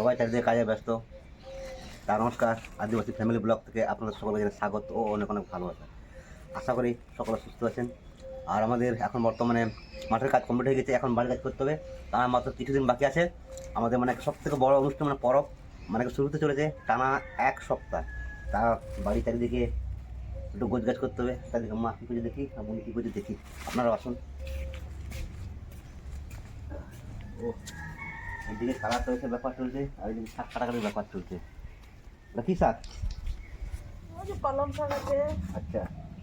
সবাই চারিদিকে কাজে ব্যস্ত। তা নমস্কার, আদিবাসী ফ্যামিলি ব্লগ থেকে আপনাদের সকলকে স্বাগত ও অনেক অনেক ভালোবাসা। আশা করি সকলে সুস্থ আছেন। আর আমাদের এখন বর্তমানে মাঠের কাজ কমপ্লিট হয়ে গেছে, এখন বাড়ির কাজ করতে হবে। তার মাত্র কিছুদিন বাকি আছে। আমাদের মানে সব থেকে বড় অনুষ্ঠান মানে পরব মানে শুরুতে চলেছে টানা এক সপ্তাহ। তা বাড়ি চারিদিকে একটু গোছ গাছ করতে হবে। চারিদিকে মা কী পুজো দেখি, আর বোন কী পুজো দেখি। আপনারা আসুন। ও এদিকে সারা চলছে ব্যাপার চলছে আর এদিকে শাক কাটাকাটির ব্যাপার চলছে। ওটা কি শাক কলম শাক আছে। আচ্ছা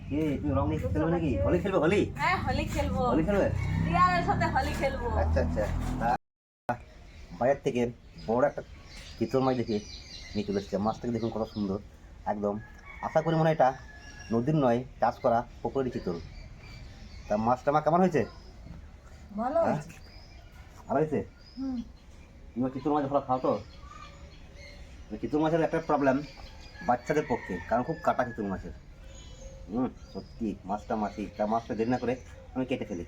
কি? তুমি রং নিয়ে খেলবে নাকি? হোলি খেলবে হোলি? হ্যাঁ হোলি খেলব। হোলি খেলবে? রিয়ালের সাথে হোলি খেলব। আচ্ছা আচ্ছা। বাজার থেকে বড় একটা চিতল মাছ দেখে নিয়ে চলে এসছে। মাছটাকে দেখুন কত সুন্দর একদম। আশা করি মনে হয় এটা নদীর নয় চাষ করা পুকুরের চিতল। তা মাছটা আমার কেমন হয়েছে? ভালো হ্যাঁ? ভালো হয়েছে? হুম। তুমি চিতল মাছ ভালো খাও তো ওই মাছের একটা প্রবলেম বাচ্চাদের পক্ষে কারণ খুব কাটা চিতল মাছের হুম সত্যি মাছটা মাছি তা মাছটা দেরি না করে আমি কেটে ফেলি।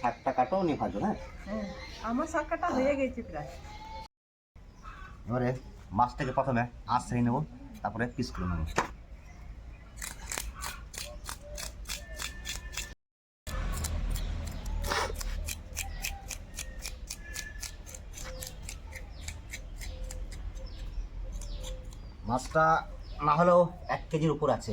শাকটা কাটো নিয়ে ভাজো হ্যাঁ? আমার আমার কাটা হয়ে গেছে প্রায়। এবারে মাছটাকে প্রথমে আঁচ নেব তারপরে পিস করে নেব। মাছটা না হলেও এক কেজির উপর আছে।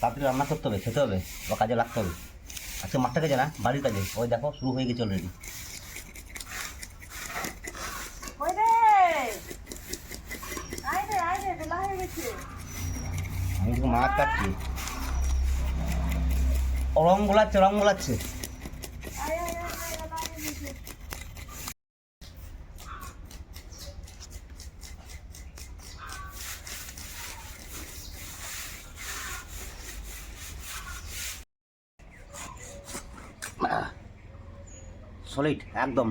তাড়াতাড়ি রান্না করতে হবে খেতে হবে বা কাজে লাগতে হবে। আজকে মাঠটা কাজে না বাড়ির কাজে। ওই দেখো শুরু হয়ে গেছে অলরেডি গেছে। আমি মাছ কাটছি। রং গোলাচ্ছে রং গোলাচ্ছে। সলিড একদম।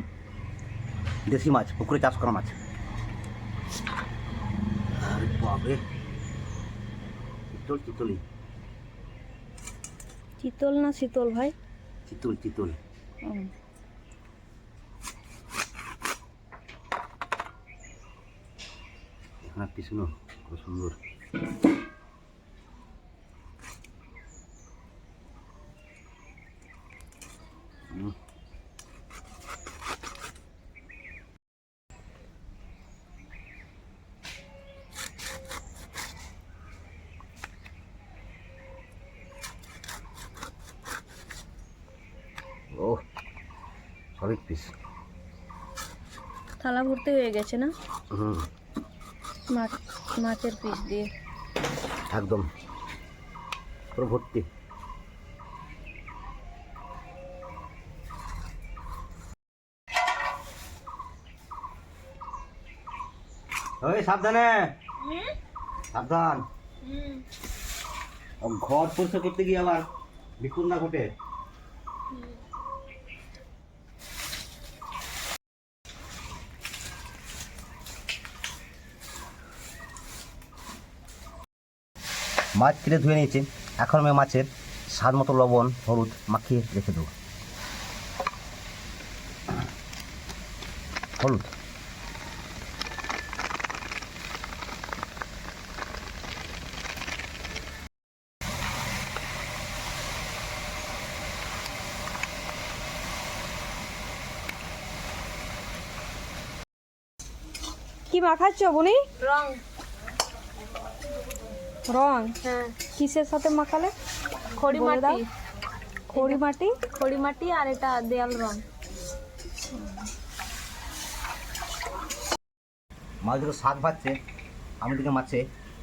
দেশি মাছ পুকুরে চাষ করা মাছ। বাবরে চিতল চিতলি। চিতল না শীতল ভাই? চিতল চিতল। এখানে পিছনো কত সুন্দর হুম। ও সলিড পিস থালা ভর্তি হয়ে গেছে না? হুম। মাছ মাছের পিস দিয়ে। একদম। পুরো ভর্তি। ওই সাবধানে। সাবধান। ঘর পরিষ্কার করতে গিয়ে আবার না ঘটে। মাছ কেটে ধুয়ে নিয়েছি। এখন আমি মাছের স্বাদ মতো লবণ হলুদ মাখিয়ে রেখে দেবো। হলুদ। কি মাখাচ্ছ বুনি? রং। রং? হ্যাঁ। কিসের সাথে মাখালে? খড়ি। মাটি। খড়ি মাটি? খড়ি মাটি আর এটা দেয়াল রং। মাছ দুটো শাক ভাজছে আমি দিকে মাছে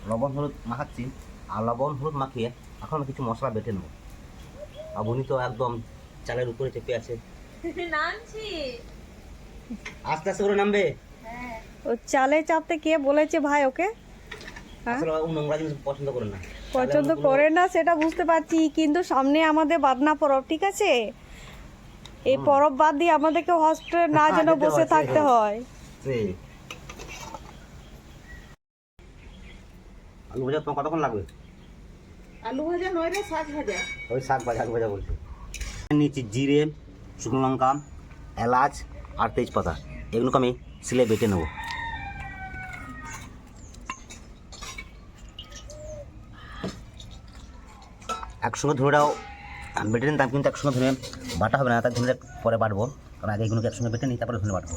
লবণ হলুদ মাখাচ্ছি আর লবণ হলুদ মাখিয়ে এখন কিছু মশলা বেটে নেব। আর বুনি তো একদম চালের উপরে চেপে আছে। নামছি। আস্তে আস্তে করে নামবে? ও চালে চাপতে কে বলেছে ভাই ওকে? পছন্দ করে না। পছন্দ করে না সেটা বুঝতে পারছি কিন্তু সামনে আমাদের বাদনা পরব ঠিক আছে? এই পরব বাদ দিয়ে আমাদেরকে হসপিটালে না যেন বসে থাকতে হয়। আলু ভাজা তোমার কতক্ষণ লাগবে? আলু ভাজা নয় রে শাক ভাজা। ওই শাক ভাজা শাক ভাজা বলছি। নিচ্ছি জিরে শুকনো লঙ্কা এলাচ আর তেজপাতা। এগুলোকে আমি সিলে বেটে নেব। একসঙ্গে ধরে ধরেও বেটে নিতাম, কিন্তু একসঙ্গে ধরে বাটা হবে না তার ধরে পরে বাটবো। কারণ আগে এগুলোকে একসঙ্গে বেটে নিই, তারপরে ধরে বাটবো।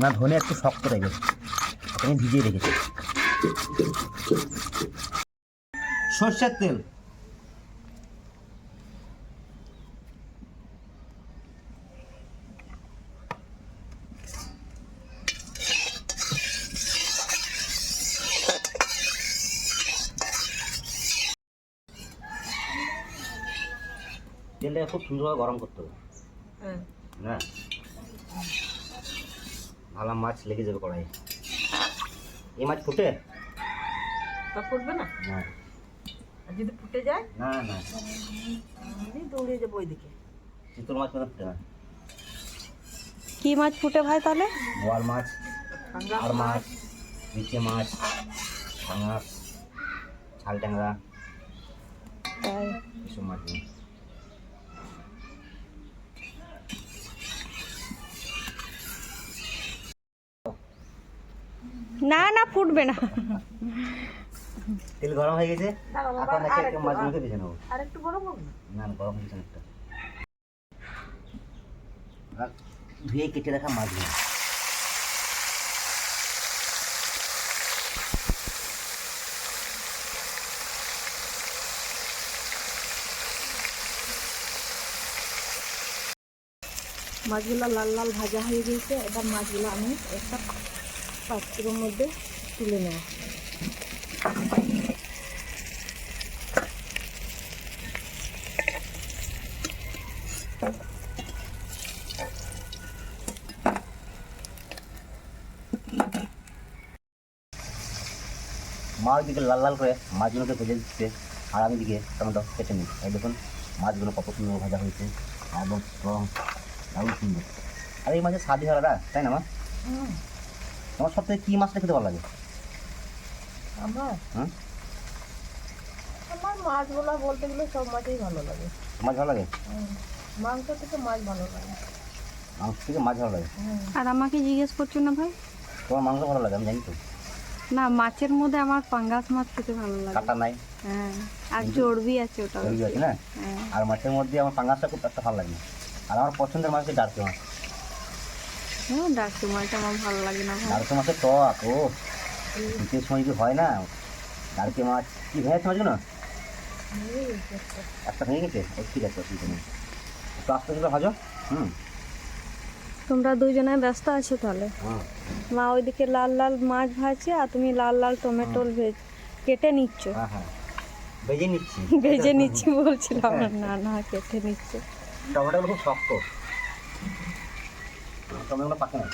না, ধনে একটু শক্ত টাইপের। আমি ভিজিয়ে রেখেছি। সর্ষের তেল। তেলটা খুব সুন্দরভাবে গরম করতে হবে। হ্যাঁ। ভালো মাছ লেগে যাবে কড়াই এই মাছ ফুটে? তা ফুটবে না? না। আর যদি ফুটে যায়? না না। আমি দৌড়ে যাব ওইদিকে। চিতল মাছ কোনো ফুটে না। কি মাছ ফুটে ভাই তাহলে? বোয়াল মাছ আর মাছ। নিচে মাছ পাঙাশ ছাল ট্যাংরা। এসব মাছ নেই। না না ফুটবে না। তেল গরম হয়ে গেছে এখন একে একটু- মাছগুলোকে ভেজে নেব। আর একটু গরম না না না গরম হয়েছে একটা। আর ধুয়ে কেটে রাখা মাছগুলো। মাছগুলো লাল লাল ভাজা হয়ে গেছে। এবার মাছগুলো আমি একটা পাত্রের মধ্যে তুলে মাছ দিকে লাল লাল করে মাছগুলোকে ভেজে দিচ্ছে। আর আমি দিকে টমেটো কেটে নিই। এই দেখুন মাছগুলো কত সুন্দর ভাজা হয়েছে। একদম স্ট্রং দারুণ সুন্দর। আর এই মাছের স্বাদই আলাদা তাই না মা? তোমার সব থেকে কী মাছটা খেতে ভালো লাগে? আমার? হুম? আমার মাছগুলো বলতে গেলে সব মাছই ভালো লাগে। মাছ ভালো লাগে? মাংস থেকে মাছ ভালো লাগে। মাংস থেকে মাছ ভালো লাগে? আর আমাকে জিজ্ঞেস করছ না ভাই? তোমার মাংস ভালো লাগে আমি জানি তো। না মাছের মধ্যে আমার পাঙ্গাস মাছ খেতে ভালো লাগে। কাটা নাই? হ্যাঁ আর চর্বি আছে ওটা ওই আছে না? হ্যাঁ। আর মাছের মধ্যে আমার পাঙ্গাসটা খুব একটা ভালো লাগে আর আমার পছন্দের মাছ হচ্ছে ডার্কি মাছ। হ্যাঁ আমার ভালো লাগে না মাছের টক ও। শীতের সময় কি হয় না মাছ কি ভেঙেছে মাছগুলো একটা ভেঙে গেছে? ঠিক আছে অসুবিধা নেই একটু আস্তে আস্তে ভাজো হুম। তোমরা দুজনে ব্যস্ত আছো তাহলে? মা ওইদিকে লাল লাল মাছ ভাজছে আর তুমি লাল লাল টমেটো ভেজ কেটে নিচ্ছ। হ্যাঁ হ্যাঁ। ভেজে নিচ্ছি। ভেজে নিচ্ছি বলছিলাম। না না কেটে নিচ্ছ। টমেটোগুলো খুব শক্ত। টমেটোগুলো পাকে না?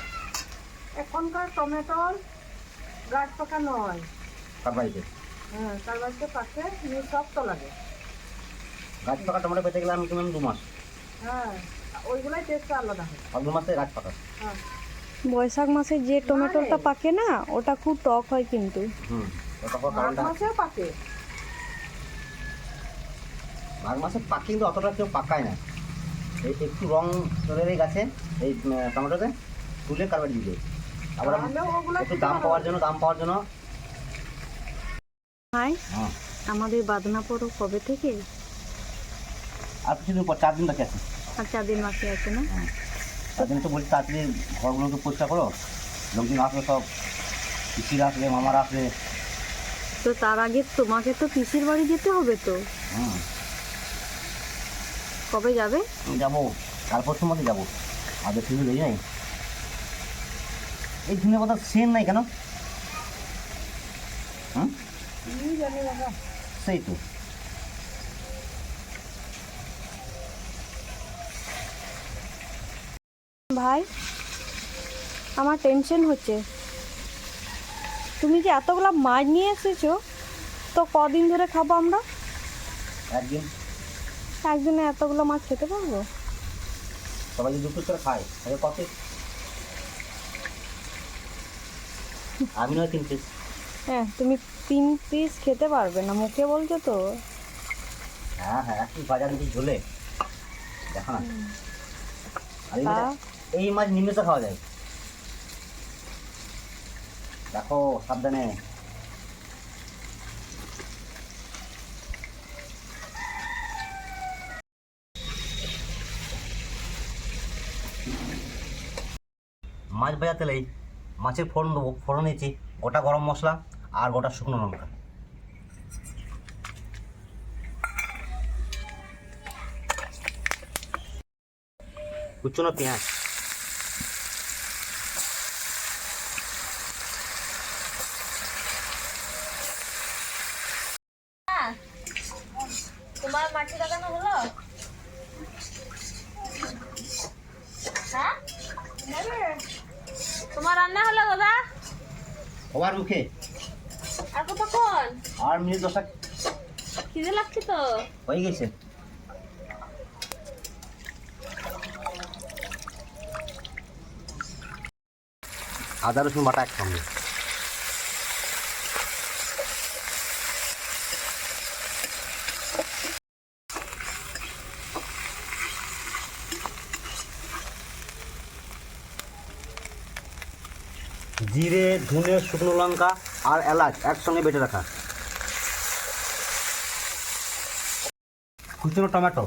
এখনকার টমেটোর গাছ পাকা নয়। তার বাড়িতে? হ্যাঁ তার বাড়িতে পাকে নিয়ে শক্ত লাগে গাছ পাকা টমেটো পেতে গেলে আমি কিনলাম দু মাস। হ্যাঁ ওইগুলাই টেস্টটা আলাদা হয়। আর দু মাসে গাছ পাকা। হ্যাঁ। বৈশাখ মাসে যে টমেটোটা পাকে না ওটা খুব টক হয় কিন্তু। হুম মাঘ মাসেও পাকে। মাঘ মাসে পাকে কিন্তু অতটা কেউ পাকায় না। এই একটু রং চলে এই গাছে এই টমেটোতে তুলে কারবার দিয়ে আবার একটু দাম পাওয়ার জন্য দাম পাওয়ার জন্য। ভাই হ্যাঁ। আমাদের বাদনা পড়ো কবে থেকে? আর কিছুদিন পর চার দিন বাকি আছে। আর চার দিন বাকি আছে না? হ্যাঁ। চার দিন তো বলছি তাড়াতাড়ি ঘরগুলোকে পরিষ্কার করো। লোকজন আসবে সব পিসিরা আসবে মামারা আসবে তো তার আগে তোমাকে তো পিসির বাড়ি যেতে হবে তো? হুম কবে যাবে? যাব কাল পরশুর মধ্যে যাব। আর বেশি দূর নাই এই ধুনে কথা সেন নাই কেন? সেই তো। ভাই আমার টেনশন হচ্ছে। তুমি যে এতগুলা মাছ নিয়ে এসেছ তো কদিন ধরে খাব আমরা? একদিন একদিনে এতগুলো মাছ খেতে পারব? সবাই যদি দুপুর করে খায় তাহলে কত? আমি নয় তিন পিস হ্যাঁ তুমি তিন পিস খেতে পারবে না মুখে বলছো তো। হ্যাঁ হ্যাঁ একটু বাজার দিকে ঝোলে। দেখো না। আর এই মাছ- এই মাছ নিমেষে খাওয়া যায়। দেখো সাবধানে। মাছ ভাজা তেলেই মাছের ফোড়ন দেবো, ফোড়ন নিয়েছি গোটা গরম মশলা আর গোটা শুকনো লঙ্কা। কুচনো পেঁয়াজ তোমার মাটি লাগানো হলো হ্যাঁ তোমার রান্না হলো দাদা? সবার মুখে। আর কতক্ষণ? আর মিনিট দশটা খিদে লাগছে তো? হয়ে গেছে। আদা রসুন বাটা একসঙ্গে। জিরে, ধনে, শুকনো লঙ্কা আর এলাচ একসঙ্গে বেটে রাখা। কুচুনো টমেটো।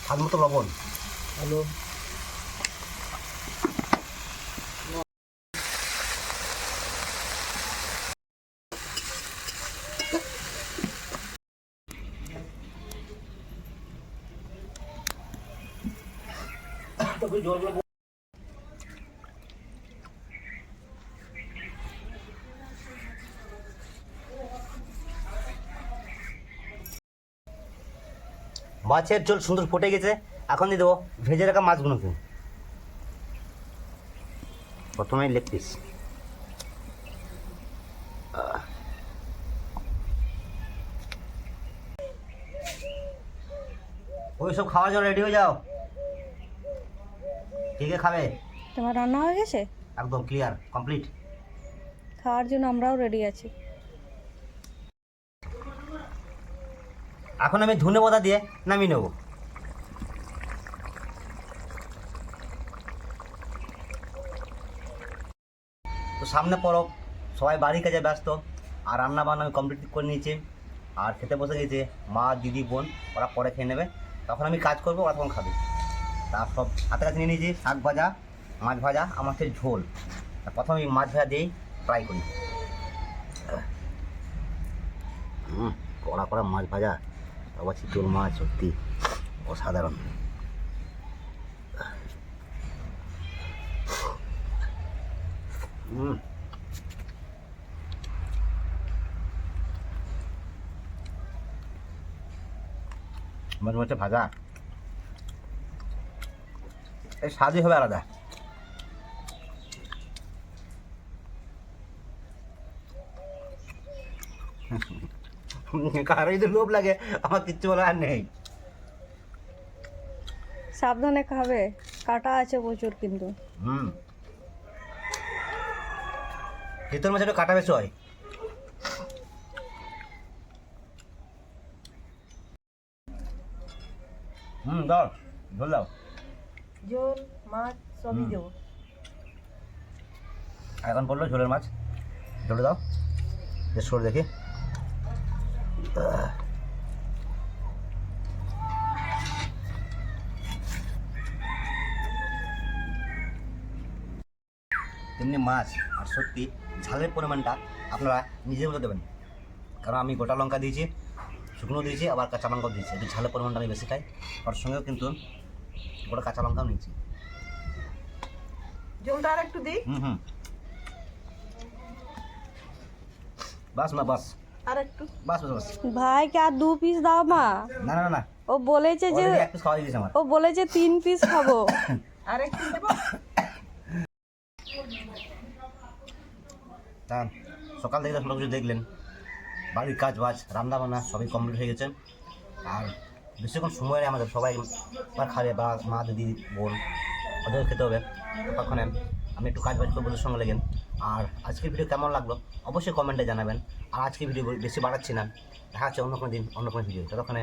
স্বাদ মতো লবণ। হ্যালো। মাছের ঝোল সুন্দর ফুটে গেছে, এখন দিয়ে দেবো ভেজে রাখা মাছগুলোকে। প্রথমে লেগ পিস। ওই সব জন্য রেডি হয়ে যাও। কে কে খাবে? তোমার রান্না হয়ে গেছে? একদম ক্লিয়ার কমপ্লিট খাওয়ার জন্য আমরাও রেডি আছি। এখন আমি ধনে পাতা দিয়ে নামিয়ে নেব। তো সামনে পরব সবাই বাড়ির কাজে ব্যস্ত আর রান্না বান্না আমি কমপ্লিট করে নিয়েছি। আর খেতে বসে গেছে মা দিদি বোন ওরা পরে খেয়ে নেবে। তখন আমি কাজ করব ওরা তখন খাবে। তা সব হাতে কাছে নিয়ে নিয়েছি, শাক ভাজা, মাছ ভাজা, আমার হচ্ছে ঝোল। প্রথমে মাছ ভাজা দিয়েই ট্রাই করি। কড়া কড়া মাছ ভাজা আবার চিতল মাছ, সত্যি অসাধারণ। মাছ মাছে ভাজা এই স্বাদই হবে আলাদা। কারও যদি লোভ লাগে আমার কিচ্ছু বলার নেই। সাবধানে খাবে কাটা আছে প্রচুর কিন্তু। হুম। চিতল মাছ একটু কাটা বেশি হয়। হুম দাও ঝোল দাও। ঝোল মাছ সবই হুম। দেবো। এখন বলল ঝোলের মাছ। ঝোলে দাও। বেশ করে দেখি। তেমনি মাছ আর সত্যি ঝালের পরিমাণটা আপনারা নিজের মতো দেবেন। কারণ আমি গোটা লঙ্কা দিয়েছি শুকনো দিয়েছি আবার কাঁচা লঙ্কাও দিয়েছি। একটু ঝালের পরিমাণটা আমি বেশি খাই। ওর সঙ্গেও কিন্তু গোটা কাঁচা লঙ্কাও নিয়েছি। ঝোলটা আর একটু দিই? হুম হুম। বাস মা বাস। আর একটু। বাস বাস বাস। ভাইকে আর দু পিস দাও মা। না না না, ও বলেছে যে এক পিস খাওয়া দিয়েছে আমার। ও বলেছে তিন পিস খাব। আর একটু দেবো? তা সকাল থেকে সব কিছু দেখলেন। বাড়ির কাজ বাজ রান্না বান্না সবই কমপ্লিট হয়ে গেছে। আর বেশিক্ষণ সময় নেই আমাদের সবাই আবার খাবে বা মা, দিদি, বোন ওদের খেতে হবে। তখন আমি একটু কাজ বাজ করব ওদের সঙ্গে লেগেন আর আজকের ভিডিও কেমন লাগল? অবশ্যই কমেন্টে জানাবেন। আর আজকের ভিডিও বেশি বাড়াচ্ছি না। দেখা যাচ্ছে অন্য কোনো দিন, অন্য কোনো ভিডিও ততক্ষণে